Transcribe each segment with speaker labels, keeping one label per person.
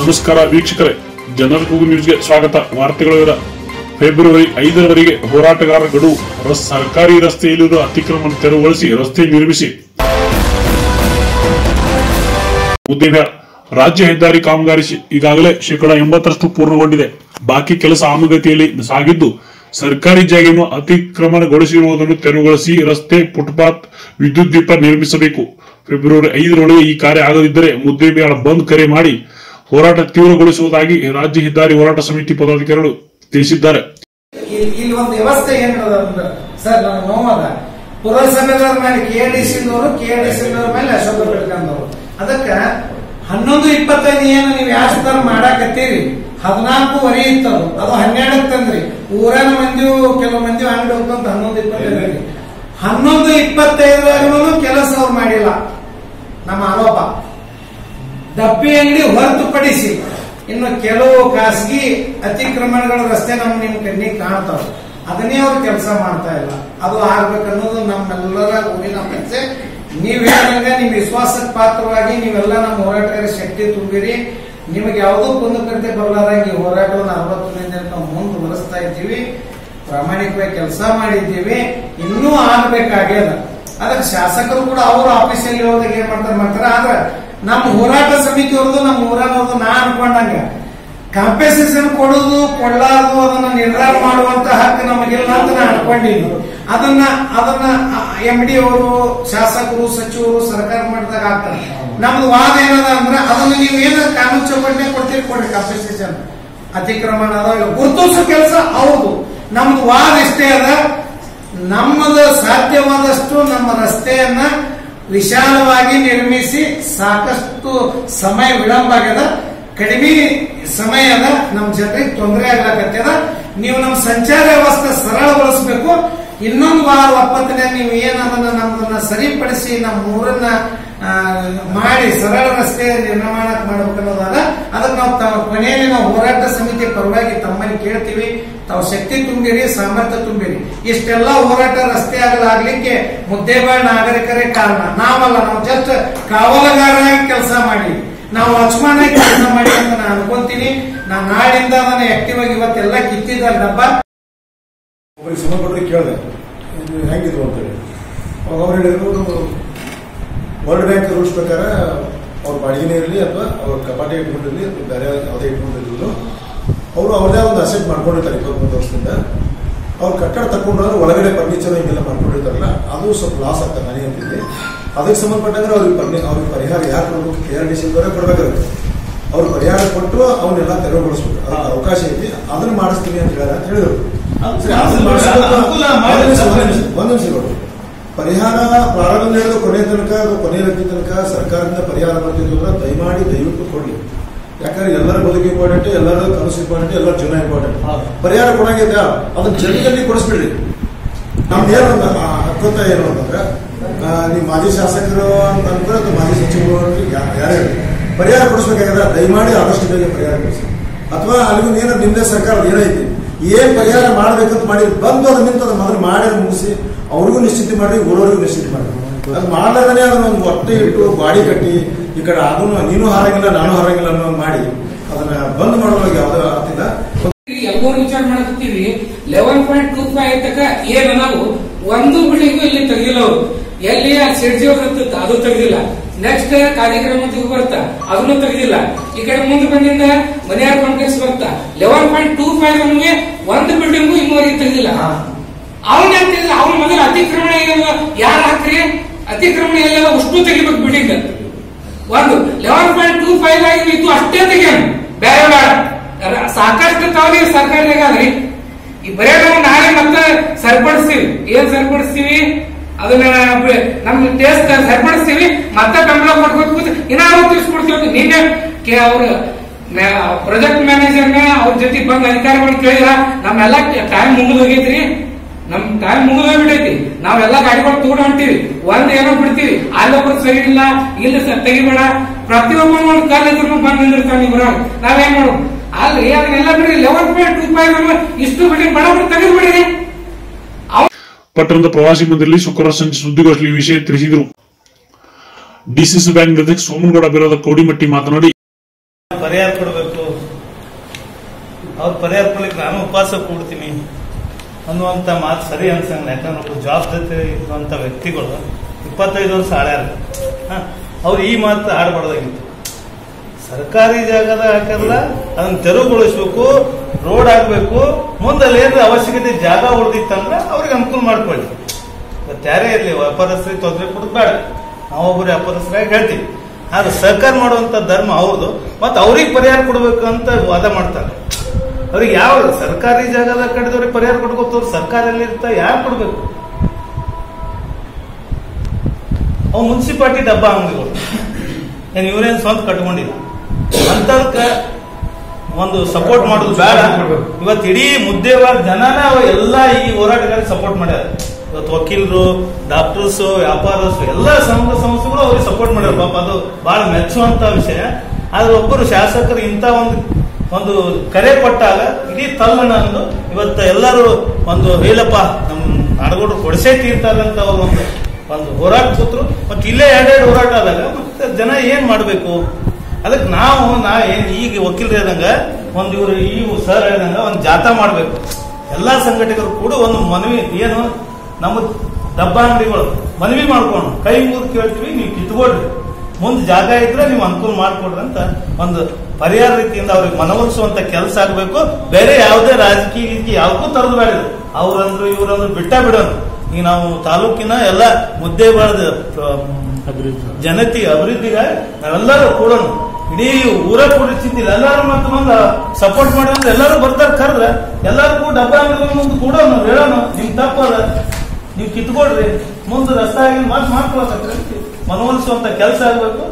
Speaker 1: ನಮಸ್ಕಾರ ವೀಕ್ಷಕರೇ, ಜನರ ಕೂಗು ನ್ಯೂಸ್ಗೆ ಸ್ವಾಗತ. ವಾರ್ತೆಗಳ ವಿವರ ಫೆಬ್ರವರಿ ಐದರವರೆಗೆ ಹೋರಾಟಗಾರರ ಗಡುವು ಸರ್ಕಾರಿ ರಸ್ತೆಯಲ್ಲಿರುವ ಅತಿಕ್ರಮಣ ತೆರವುಗೊಳಿಸಿ ರಸ್ತೆ ನಿರ್ಮಿಸಿ. ಉದ್ದಿಮೆ ರಾಜ್ಯ ಹೆದ್ದಾರಿ ಕಾಮಗಾರಿ ಈಗಾಗಲೇ ಶೇಕಡಾ ಎಂಬತ್ತರಷ್ಟು ಪೂರ್ಣಗೊಂಡಿದೆ. ಬಾಕಿ ಕೆಲಸ ಆಮಗತಿಯಲ್ಲಿ ಸಾಗಿದ್ದು, ಸರ್ಕಾರಿ ಜಾಗೆಯನ್ನು ಅತಿಕ್ರಮಣಗೊಳಿಸಿರುವುದನ್ನು ತೆರವುಗೊಳಿಸಿ ರಸ್ತೆ ಫುಟ್ಪಾತ್ ವಿದ್ಯುತ್ ದೀಪ ನಿರ್ಮಿಸಬೇಕು. ಫೆಬ್ರವರಿ ಐದರೊಳಗೆ ಈ ಕಾರ್ಯ ಆಗದಿದ್ದರೆ ಮುದ್ದೇಬಿಹಾಳ ಬಂದ್ ಕರೆ ಮಾಡಿ ಹೋರಾಟ ತೀವ್ರಗೊಳಿಸುವುದಾಗಿ ರಾಜ್ಯ ಹೆದ್ದಾರಿ ಹೋರಾಟ ಸಮಿತಿ ಪದಾಧಿಕಾರಿಗಳು ತಿಳಿಸಿದ್ದಾರೆ.
Speaker 2: ಇಲ್ಲಿ ಒಂದು ವ್ಯವಸ್ಥೆ ಏನ್ ಸರ್ ನೋವದ ಮೇಲೆ, ಕೆ ಡಿ ಸಿದವರು ಕೆ ಡಿ ಸಿದವ್ರ ಮೇಲೆ ಅಶೋಕ ಬೆಳ್ಕಂದವರು ಅದಕ್ಕ ಹನ್ನೊಂದು ಇಪ್ಪತ್ತೈದು ಏನು ನೀವು ಯಾಸ್ತಾರ ಮಾಡಾಕತ್ತೀರಿ? ಹದಿನಾಲ್ಕೂವರೆ ಇತ್ತದು. ಅದು ಹನ್ನೆರಡಕ್ಕೆ ತಂದ್ರಿ. ಊರನ ಮಂದಿ ಕೆಲವು ಮಂದಿ ಅಂಗಡಿ ಹೋಗ್ತಂತ ಹನ್ನೊಂದು ಇಪ್ಪತ್ತೈದು ಹನ್ನೊಂದು ಇಪ್ಪತ್ತೈದರಾಗೂ ಕೆಲಸ ಅವ್ರು ಮಾಡಿಲ್ಲ. ನಮ್ಮ ಆರೋಪ. ಡಬ್ಬಿ ಅಂಗಡಿ ಹೊರತುಪಡಿಸಿ ಇನ್ನು ಕೆಲವು ಖಾಸಗಿ ಅತಿಕ್ರಮಣಗಳ ರಸ್ತೆ ನಮ್ಮ ನಿಮ್ ಕಣ್ಣಿಗೆ ಕಾಣ್ತಾವ. ಅದನ್ನೇ ಅವ್ರು ಕೆಲಸ ಮಾಡ್ತಾ ಇಲ್ಲ. ಅದು ಆಗ್ಬೇಕನ್ನೋದು ನಮ್ಮೆಲ್ಲರ ಊರಿನ ಅಪೇಕ್ಷೆ ನೀವ್ ಹೇಳಿದಂಗ ನಿಮ್ ವಿಶ್ವಾಸಕ್ಕೆ ಪಾತ್ರವಾಗಿ ನೀವೆಲ್ಲ ನಮ್ಮ ಹೋರಾಟಗಾರ ಶಕ್ತಿ ತುಂಬಿರಿ. ನಿಮಗೆ ಯಾವುದೋ ಬರಲಾರಂಗೆ ಈ ಹೋರಾಟವನ್ನು ಅರವತ್ತರಿಂದ ನಾವು ಮುಂದುವರಿಸ್ತಾ ಇದ್ದೀವಿ. ಪ್ರಾಮಾಣಿಕವಾಗಿ ಕೆಲಸ ಮಾಡಿದ್ದೀವಿ. ಇನ್ನೂ ಆಗ್ಬೇಕಾಗ್ಯದ. ಅದಕ್ಕೆ ಶಾಸಕರು ಕೂಡ ಅವರು ಆಫೀಸಲ್ಲಿ ಹೋದಾಗ ಏನ್ ಮಾಡ್ತಾರೆ ಮಾಡ್ತಾರೆ. ಆದ್ರೆ ನಮ್ಮ ಹೋರಾಟ ಸಮಿತಿಯವ್ರದ್ದು ನಮ್ಮ ಹೋರಾಟವ್ರದ್ದು ನಾ ಅನ್ಕೊಂಡಂಗ. ಕಾಂಪೆನ್ಸೇಷನ್ ಕೊಡೋದು, ಕೊಡಲಾರದು, ಅದನ್ನ ನಿರ್ಧಾರ ಮಾಡುವಂತ ಹಕ್ಕು ನಮಗಿಲ್ಲ ಅಂತ ನಾ ಅನ್ಕೊಂಡಿದ್ದು. ಅದನ್ನ ಅದನ್ನ ಎಂ ಡಿ ಅವರು, ಶಾಸಕರು, ಸಚಿವರು ಸರ್ಕಾರ ಮಾಡಿದಾಗ ಆಗ್ತಾರೆ ನಮ್ದು ವಾದ ಏನದ ಅಂದ್ರೆ, ಅದನ್ನ ನೀವು ಏನು ಕಾನೂನು ಚೌಕಟ್ಟೆ ಕೊಡ್ತೀರಿ, ಕೊಡ್ರಿ ಕಾಂಪೆನ್ಸೇಷನ್ ಅತಿಕ್ರಮಣ ಅದಾವ ಗುರುತಿಸೋ ಕೆಲಸ ಹೌದು. ನಮ್ದು ವಾದ ಇಷ್ಟೇ ಅದ. ನಮ್ಮದು ಸಾಧ್ಯವಾದಷ್ಟು ನಮ್ಮ ರಸ್ತೆಯನ್ನ ವಿಶಾಲವಾಗಿ ನಿರ್ಮಿಸಿ ಸಾಕಷ್ಟು ಸಮಯ ವಿಳಂಬ ಆಗ್ಯದ ಕಡಿಮೆ ಸಮಯದ ನಮ್ಮ ಜನರಿಗೆ ತೊಂದರೆ ಆಗ್ಲಾಕತ್ತದ. ನೀವು ನಮ್ಮ ಸಂಚಾರ ವ್ಯವಸ್ಥೆ ಸರಳಗೊಳಿಸಬೇಕು. ಇನ್ನೊಂದು ವಾರ ಒಪ್ಪತ್ತಿನ, ನೀವು ಏನದನ್ನ ನಮ್ಮನ್ನ ಸರಿಪಡಿಸಿ ನಮ್ಮ ಊರನ್ನ ಮಾಡಿ ಸರಳ ರಸ್ತೆ ನಿರ್ಮಾಣ ಮಾಡಬೇಕನ್ನೋದಾಗ ಅದಕ್ಕೆ ನಾವು ಕೊನೆಯಲ್ಲಿ ನಾವು ಹೋರಾಟ ಸಮಿತಿ ಪರವಾಗಿ ತಮ್ಮಲ್ಲಿ ಕೇಳ್ತೀವಿ. ತಾವು ಶಕ್ತಿ ತುಂಬಿರಿ, ಸಾಮರ್ಥ್ಯ ತುಂಬಿರಿ. ಇಷ್ಟೆಲ್ಲ ಹೋರಾಟ ರಸ್ತೆ ಆಗಲಾಗ್ಲಿಕ್ಕೆ ಮುದ್ದೇಬಾಳ ನಾಗರಿಕರೇ ಕಾರಣ. ನಾವಲ್ಲ, ನಾವು ಜಸ್ಟ್ ಕಾವಲುಗಾರರಾಗಿ ಕೆಲಸ ಮಾಡಿ. ನಾವು ಲಕ್ಷ್ಮಣಾಗಿ ಕೆಲಸ ಮಾಡಿ ಅಂತ ನಾನು ಅನ್ಕೊಂತೀನಿ. ನಾನು ನಾಳಿಂದ ನಾನು ಆಕ್ಟಿವ್ ಆಗಿ ಇವತ್ತೆಲ್ಲ ಕಿತ್ತಿದ್ದಾರೆ ಡಬ್ಬ.
Speaker 3: ಸಂಬಂಧಪಟ್ಟರೆ ಕೇಳಿದೆ. ಹೆಂಗಿದ್ರು ಅಂತೇಳಿ. ಅವ್ರು ಹೇಳಿದ್ರು ವರ್ಲ್ಡ್ ಬ್ಯಾಂಕ್ ರೂಲ್ಸ್ ಪ್ರಕಾರ ಅವ್ರ ಬಾಡಿಗೆನೇ ಇರಲಿ ಅಥವಾ ಅವ್ರ ಕಪಾಟಿ ಇಟ್ಕೊಂಡಿರಲಿ ಅಥವಾ ಬೇರೆ ಯಾವುದೇ ಇಟ್ಕೊಂಡಿದ್ರು ಅವರು ಅವ್ರದೇ ಒಂದು ಅಸೆಟ್ ಮಾಡ್ಕೊಂಡಿರ್ತಾರೆ ಇಪ್ಪತ್ತ್ಮೂರು ವರ್ಷದಿಂದ. ಅವ್ರು ಕಟ್ಟಡ ತಗೊಂಡ್ರೆ ಒಳಗಡೆ ಫರ್ನಿಚರ್ ಹಿಂಗೆಲ್ಲ ಮಾಡ್ಕೊಂಡಿರ್ತಾರಲ್ಲ ಅದು ಸ್ವಲ್ಪ ಲಾಸ್ ಆಗ್ತದೆ ಮನೆ ಅಂತಿದೆ ಅದಕ್ಕೆ ಸಂಬಂಧಪಟ್ಟಂದ್ರೆ ಅವ್ರಿಗೆ ಪರ್ನಿ ಅವ್ರಿಗೆ ಪರಿಹಾರ ಯಾರು ಕೊಡ್ಬೇಕು? ಕೆ ಆರ್ ಡಿ ಸಿ ಕೊಡಬೇಕಾಗುತ್ತೆ. ಅವ್ರು ಪರಿಹಾರ ಕೊಟ್ಟು ಅವನ್ನೆಲ್ಲ ತೆರವುಗೊಳಿಸ್ಬೇಕು. ಅದಕ್ಕೆ ಅವಕಾಶ ಐತಿ. ಅದನ್ನ ಮಾಡಿಸ್ತೀನಿ ಅಂತ ಹೇಳ ಅಂತ ಹೇಳಿದ್ರು. ಸರಿ, ಅದನ್ನ ಮಾಡಿಸ್ಬೇಕು.
Speaker 4: ಅನುಕೂಲ
Speaker 3: ಒಂದ್
Speaker 4: ಮಾಡಿ-
Speaker 3: ನಿಮಿಷ, ಒಂದ್ ನಿಮಿಷ, ಒಂದ್ ನಿಮಿಷ ಕೊಡು. ಪರಿಹಾರ ಪ್ರಾರಂಭ ಹಿಡಿದು ಕೊನೆ ತನಕ ಅದು ಕೊನೆ ವ್ಯಕ್ತಿ ತನಕ ಸರ್ಕಾರದಿಂದ ಪರಿಹಾರ ಬರ್ತಿದ್ರು ಅಂದ್ರೆ ದಯಮಾಡಿ ದಯವಿಟ್ಟು ಕೊಡ್ಲಿ. ಯಾಕಂದ್ರೆ ಎಲ್ಲರ ಬದುಕು ಇಂಪಾರ್ಟೆಂಟ್ ಎಲ್ಲರ ಕನಸು ಇಂಪಾರ್ಟೆಂಟ್ ಎಲ್ಲರ ಜೀವನ ಇಂಪಾರ್ಟೆಂಟ್ ಪರಿಹಾರ ಕೊಡಂಗಿದ್ದ ಅದನ್ನ ಜಲ್ದಿ ಕೊಡಿಸ್ಬಿಡ್ರಿ ನಮ್ದು ಏನು ಅಂತ ಹಕ್ಕುತ್ತ ಏನು ಅಂತಂದ್ರೆ ನೀವು ಮಾಜಿ ಶಾಸಕರು ಅಂತ ಅಂದ್ರೆ ಅಥವಾ ಮಾಜಿ ಸಚಿವರು ಯಾರೇ ಪರಿಹಾರ ಕೊಡಿಸ್ಬೇಕಾದ್ರೆ ದಯಮಾಡಿ ಆದಷ್ಟು ಬೇಗ ಪರಿಹಾರ ಕೊಡಿಸಿ. ಅಥವಾ ಅಲ್ಲಿಗೂ ನಿಮ್ದೇ ಸರ್ಕಾರ ಏನೈತಿ ಏನ್ ಪರಿಹಾರ ಮಾಡ್ಬೇಕಂತ ಮಾಡಿ ಬಂದು ಅದ್ರ ನಿಂತ ಮೊದಲು ಅವ್ರಿಗೂ ನಿಶ್ಚಿತ ಮಾಡಿ ಓಡೋರಿಗೂ ನಿಶ್ಚಿತ ಮಾಡ್ರಿ. ಅದು ಮಾಡ್ಲಾರ್ದೇ ಅದನ್ನ ಒಂದು ಹೊಟ್ಟೆ ಇಟ್ಟು ಬಾಡಿ ಕಟ್ಟಿ ಈ ಕಡೆ ಅದನ್ನು ನೀನು ಹಾರಂಗಿಲ್ಲ ನಾನು ಹಾರಂಗಿಲ್ಲ ಅನ್ನೋ ಮಾಡಿ ಅದನ್ನ ಬಂದ್ ಮಾಡೋದ್ರಾಗ ಯಾವ್ದೋ ಆಗ್ತಿಲ್ಲ.
Speaker 5: ಎಲ್ಲರೂ ವಿಚಾರ ಮಾಡಕತ್ತೀವಿ. ಲೆವೆನ್ ಪಾಯಿಂಟ್ ಟೂ ಫೈವ್ ತಕ ಏನು ನಾವು ಒಂದು ಬಿಳಿಗೂ ಇಲ್ಲಿ ತೆಗೆದಿಲ್ಲ ಅವರು. ಎಲ್ಲಿ ಆ ಸಿಡ್ಜಿ ಇರ್ತದ ಅದು ತೆಗೆದಿಲ್ಲ. ನೆಕ್ಸ್ಟ್ ಕಾರ್ಯಕ್ರಮ ಬರ್ತಾ ಅದನ್ನು ತೆಗೆದಿಲ್ಲ. ಈ ಕಡೆ ಮುಂದೆ ಬಂದಿಂದ ಮನೆಯಾರ ಕಾಂಪ್ಲೆಕ್ಸ್ ಬರ್ತಾ ಲೆವೆನ್ ಪಾಯಿಂಟ್ ಟೂ ಫೈವ್ ನಮಗೆ ಒಂದು ಬಿಲ್ಡಿಂಗು ಇನ್ನೂವರೆಗೆ ತೆಗೆದಿಲ್ಲ. ಅವನ್ನ ಅತಿಕ್ರಮಣ ಯಾರು ಹಾಕ್ರಿ? ಅತಿಕ್ರಮಣ ಎಲ್ಲ ಉಷ್ಟು ತೆಗಿಬೇಕು ಬಿಲ್ಡಿಂಗ್ ಒಂದು ಲೆವೆನ್ ಪಾಯಿಂಟ್ ಟೂ ಫೈವ್ ಆಗಿ ಇತ್ತು ಅಷ್ಟೇ ತೆಗಿಯೋಣ. ಬೇರೆ ಬೇಡ. ಸಾಕಷ್ಟು ತಾವೇ ಸರ್ಕಾರದಾಗ ಅದ್ರಿ ಈ ಬರೇ ನಾವು ನಾಳೆ ಮತ್ತೆ ಸರಿಪಡಿಸ್ತೀವಿ. ಏನ್ ಸರಿಪಡಿಸ್ತೀವಿ? ಅದನ್ನ ನಮ್ ಟೇಸ್ಟ್ ಸರಿಪಡಿಸ್ತೀವಿ. ಮತ್ತೆ ಬೆಂಬಲ ಕೊಡ್ಬೇಕು ಇನ್ನೂ ತಿಳಿಸ್ಕೊಡ್ತೀವಿ ನಿನ್ನೆ ಅವ್ರ ಪ್ರಾಜೆಕ್ಟ್ ಮ್ಯಾನೇಜರ್ನ ಅವ್ರ ಜೊತೆ ಬಂದ ಅಧಿಕಾರಿಗಳು ಕೇಳಿದ್ರ, ನಮ್ಮೆಲ್ಲ ಟೈಮ್ ಮುಗಿದು ಹೋಗೈತ್ರಿ. ನಮ್ ಟೈಮ್ ಮುಗಿದೋಗ್ಬಿಟ್ಟೈತಿ ನಾವೆಲ್ಲ ಗಾಡಿಗಳು ತಗೊಂಡು ಹೊಂಟಿವಿ. ಒಂದ್ ಏನೋ ಬಿಡ್ತೀವಿ. ಅಲ್ಲೊಬ್ರು ಸರಿ ಇಲ್ಲ ಇಲ್ಲ ಸ- ತೆಗಿಬೇಡ. ಪ್ರತಿಯೊಬ್ಬರು ಒಂದು ಬಂದ್ ನಿಂದಿರ್ತಾನೆ ಇವ್ರ ನಾವೇನ್ ಮಾಡು ಅಲ್ರಿ ಅದನ್ನೆಲ್ಲ ಬಿಡ್ರಿ. ಲೆವೆನ್ ಪಾಯಿಂಟ್ ಟೂ ಫೈವ್ ಇಷ್ಟು ಬಿಡಿ ಬಡ ತೆಗೆದ್ಬಿಡಿ ತೆಗೆದ್ಬಿಡ್ರಿ
Speaker 1: ಪಟ್ಟಣದ ಪ್ರವಾಸಿ ಮಂದಿರಲ್ಲಿ ಶುಕ್ರವಾರ ಸಂಜೆ ಸುದ್ದಿಗೋಷ್ಠಿ ಈ ವಿಷಯ ತಿಳಿಸಿದ್ರು. ಡಿಸಿಸಿ ಬ್ಯಾಂಕ್ ಅಧ್ಯಕ್ಷ ಸೋಮನಗೌಡ ವಿರೋಧ ಕೋಡಿಮಟ್ಟಿ ಮಾತನಾಡಿ
Speaker 4: ಪರಿಹಾರ ಕೊಡಬೇಕು. ಅವ್ರ ಪರಿಹಾರ ಕೊಡ್ಲಿಕ್ಕೆ ನಾನು ಉಪವಾಸ ಕೂಡ್ತೀನಿ. ಅನ್ನುವಂಥ ಮಾತು ಸರಿ ಅನ್ಸಂಗಿಲ್ಲ ಯಾಕಂದ್ರೆ ಒಬ್ಬ ಜವಾಬ್ದಾರಿ ಇರುವಂಥ ವ್ಯಕ್ತಿಗಳು ಇಪ್ಪತ್ತೈದು ವರ್ಷ ಆಳ್ಯಾರ. ಹಾಂ, ಅವ್ರು ಈ ಮಾತು ಆಡಬಾರ್ದಾಗಿತ್ತು. ಸರ್ಕಾರಿ ಜಾಗದ ಹಾಕಲ್ಲ ಅದನ್ನ ತೆರವುಗೊಳಿಸ್ಬೇಕು, ರೋಡ್ ಆಗಬೇಕು ಮುಂದೆ ಅಲ್ಲಿ ಏನಾರ ಅವಶ್ಯಕತೆ ಜಾಗ ಉಳಿದಿತ್ತಂದ್ರೆ ಅವ್ರಿಗೆ ಅನುಕೂಲ ಮಾಡ್ಕೊಳ್ಳಿ. ಇವತ್ತು ಯಾರೇ ಇರಲಿ ವ್ಯಾಪಾರಸ್ಥರಿಗೆ ತೊಂದರೆ ಕೊಡೋದು ಬೇಡ. ನಾವೊಬ್ಬರು ವ್ಯಾಪಾರಸ್ಥರಾಗಿ ಹೇಳ್ತೀವಿ. ಆದ್ರೆ ಸಹಕಾರ ಮಾಡುವಂತ ಧರ್ಮ ಅವ್ರದ್ದು ಮತ್ತೆ ಅವ್ರಿಗೆ ಪರಿಹಾರ ಕೊಡಬೇಕು ಅಂತ ವಾದ ಮಾಡ್ತಾರೆ. ಅವ್ರಿಗೆ ಯಾವ ಸರ್ಕಾರಿ ಜಾಗದ ಕಡಿದವ್ರಿಗೆ ಪರಿಹಾರ ಕೊಡ್ಕೋತವ್ರು ಸರ್ಕಾರಲ್ಲಿ ಇರ್ತಾ ಯಾರು ಕೊಡ್ಬೇಕು? ಅವು ಮುನ್ಸಿಪಾಲ್ಟಿ ಡಬ್ಬ ಅಂಗಡಿಗಳು. ಏನ್ ಇವರೇನ್ ಸ್ವಂತ ಕಟ್ಕೊಂಡಿಲ್ಲ. ಅಂತದಕ್ಕ ಒಂದು ಸಪೋರ್ಟ್ ಮಾಡೋದು ಬೇಡ. ಇವತ್ತು ಇಡೀ ಮುದ್ದೆವಾರ ಜನನ ಎಲ್ಲ ಈ ಹೋರಾಟಗಳಿಗೆ ಸಪೋರ್ಟ್ ಮಾಡ್ಯಾರ. ಇವತ್ತು ವಕೀಲರು ಡಾಕ್ಟರ್ಸ್ ವ್ಯಾಪಾರಸ್ ಎಲ್ಲ ಸಂಘ ಸಂಸ್ಥೆಗಳು ಅವ್ರಿಗೆ ಸಪೋರ್ಟ್ ಮಾಡ್ಯಾರ. ಪಾಪ ಅದು ಬಹಳ ಮೆಚ್ಚುವಂತ ವಿಷಯ. ಆದ್ರೆ ಒಬ್ಬರು ಶಾಸಕರು ಇಂಥ ಒಂದು ಒಂದು ಕರೆ ಕೊಟ್ಟಾಗ ಇಡೀ ತಲ್ಲಣ ಅಂದು ಇವತ್ತು ಎಲ್ಲರೂ ಒಂದು ಹೇಳಪ್ಪ ನಮ್ಮ ನಾಡಗೌಡರು ಕೊಡಿಸೇ ತೀರ್ತಾರಂತ ಒಂದು ಒಂದು ಹೋರಾಟ ಕೂತ್ರು ಮತ್ತೆ ಇಲ್ಲೇ ಎರಡೆರಡು ಹೋರಾಟ ಆದಾಗ ಮತ್ತೆ ಜನ ಏನ್ ಮಾಡಬೇಕು? ಅದಕ್ಕೆ ನಾವು, ನಾ ಏನ್ ಈಗ ವಕೀಲರು ಹೇಳ್ದಂಗ ಒಂದು ಇವರು ಈ ಸರ್ ಹೇಳ್ದಂಗ ಒಂದು ಜಾಥಾ ಮಾಡಬೇಕು. ಎಲ್ಲಾ ಸಂಘಟಕರು ಕೂಡ ಒಂದು ಮನವಿ, ಏನು ನಮ್ಮ ಡಬ್ಬ ಅಂಗಡಿಗಳು ಮನವಿ ಮಾಡ್ಕೊಂಡು, ಕೈ ಮುಗಿದು ಕೇಳ್ತೀವಿ, ನೀವು ಕಿತ್ಕೊಡ್ರಿ ಮುಂದೆ ಜಾಗ ಇದ್ರೆ ನೀವು ಅನುಕೂಲ ಮಾಡ್ಕೊಡ್ರಿ ಅಂತ ಒಂದು ಪರಿಹಾರ ರೀತಿಯಿಂದ ಅವ್ರಿಗೆ ಮನವೊಲಿಸುವಂತ ಕೆಲಸ ಆಗಬೇಕು. ಬೇರೆ ಯಾವುದೇ ರಾಜಕೀಯ ಯಾವ್ದಕ್ಕೂ ತರದು ಬೇಡ. ಅವ್ರಂದ್ರು ಇವ್ರಂದ್ರು ಬಿಟ್ಟ ಬಿಡೋನು. ಈಗ ನಾವು ತಾಲೂಕಿನ ಎಲ್ಲ ಮುದ್ದೆ ಬಾಳದ ಜನತೆ ಅಭಿವೃದ್ಧಿಗಾಗಿ ನಾವೆಲ್ಲರೂ ಕೂಡೋಣ ಇಡೀ ಊರ ಕೂಡಿಸಿದ್ದಿಲ್ಲ ಎಲ್ಲರೂ ಮತ್ತೆ ಮುಂದೆ ಸಪೋರ್ಟ್ ಮಾಡಿದ್ರೆ ಎಲ್ಲರೂ ಬರ್ತಾರೆ ಕರ್ರೆ ಎಲ್ಲಾರು ಕೂಡ ಡಬ್ಬ ಅಂಗಡಿ ಮುಂದೆ ಕೂಡೋಣ ಹೇಳೋಣ ನಿಮ್ ತಪ್ಪದ ನೀವು ಕಿತ್ಕೊಡ್ರಿ ಮುಂದೆ ರಸ್ತೆ ಆಗಿ ಮಾತು ಮಾಡ್ಕೊಳಕತ್ರಿ ಮನವೊಲಿಸುವಂತ ಕೆಲಸ ಆಗ್ಬೇಕು.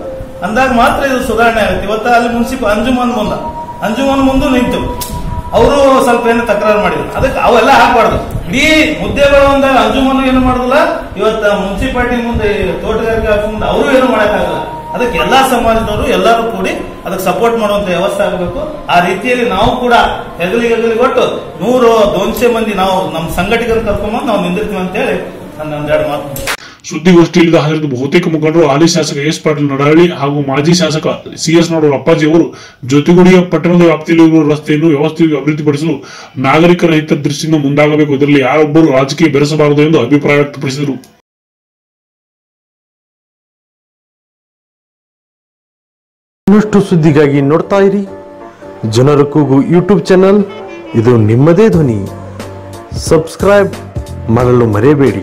Speaker 4: ಅಂದಾಗ ಮಾತ್ರ ಇದು ಸುಧಾರಣೆ ಆಗುತ್ತೆ. ಇವತ್ತು ಅಲ್ಲಿ ಮುನ್ಸಿಪ ಅಂಜುಮನ್ ಮುಂದ. ಅಂಜುಮನ್ ಮುಂದೆ ನಿಂತು. ಅವರು ಸ್ವಲ್ಪ ಏನು ತಕರಾರು ಮಾಡಿದ್ರು. ಅದಕ್ಕೆ ಅವೆಲ್ಲ ಹಾಕ್ಬಾರ್ದು. ಇಡೀ ಮುದ್ದೆಗಳು ಅಂದಾಗ ಅಂಜುಮನ್ ಏನು ಮಾಡುದಿಲ್ಲ. ಇವತ್ತ ಮುನ್ಸಿಪಾಲಿಟಿ ಮುಂದೆ ತೋಟಗಾರಿಕೆ ಮುಂದೆ ಅವರು ಏನು ಮಾಡಕ್ಕಾಗಲ್ಲ. ಅದಕ್ಕೆ ಎಲ್ಲಾ ಸಮಾಜದವರು ಎಲ್ಲರೂ ಕೂಡಿ ಅದಕ್ಕೆ ಸಪೋರ್ಟ್ ಮಾಡುವಂತ ವ್ಯವಸ್ಥೆ ಆಗಬೇಕು. ಆ ರೀತಿಯಲ್ಲಿ ನಾವು ಕೂಡ ಹೆಗಲಿಗೆ ಹೆಗಲಿಗೆ ಕೊಟ್ಟು ನೂರು ದೋನ್ಸೆ ಮಂದಿ ನಾವು ನಮ್ಮ ಸಂಘಟಕರು ಕರ್ಕೊಂಡ್ಬಂದು ನಾವು ನಿಂದಿರ್ತೀವಿ ಅಂತ ಹೇಳಿ ನನ್ನ ಒಂದೆರಡು ಮಾತು
Speaker 1: ಸುದ್ದಿಗೋಷ್ಠಿಯಲ್ಲಿ ಹಾಜರಿದ್ದ ಬಹುತೇಕ ಮುಖಂಡರು ಹಾಲಿ ಶಾಸಕ ಎಸ್ ಪಾಟೀಲ್ ನಡಾಳಿ ಹಾಗೂ ಮಾಜಿ ಶಾಸಕ ಸಿಎಸ್ ನಾಡೂರ್ ಅಪ್ಪಾಜಿ ಅವರು ಜೊತೆಗೂಡಿಯ ಪಟ್ಟಣದ ವ್ಯಾಪ್ತಿಯಲ್ಲಿರುವ ರಸ್ತೆಯನ್ನು ವ್ಯವಸ್ಥೆ ಅಭಿವೃದ್ಧಿಪಡಿಸಲು ನಾಗರಿಕರ ಹಿತ ದೃಷ್ಟಿಯಿಂದ ಮುಂದಾಗಬೇಕು. ಇದರಲ್ಲಿ ಯಾರೊಬ್ಬರು ರಾಜಕೀಯ ಬೆರೆಸಬಾರದು ಎಂದು ಅಭಿಪ್ರಾಯ ವ್ಯಕ್ತಪಡಿಸಿದರು.
Speaker 6: ಇನ್ನಷ್ಟು ಸುದ್ದಿಗಾಗಿ ನೋಡ್ತಾ ಇರಿ. ಜನರ ಕೂಗು ಯೂಟ್ಯೂಬ್ ಚಾನಲ್. ಇದು ನಿಮ್ಮದೇ ಧ್ವನಿ. ಸಬ್ಸ್ಕ್ರೈಬ್ ಮಾಡಲು ಮರೆಯಬೇಡಿ.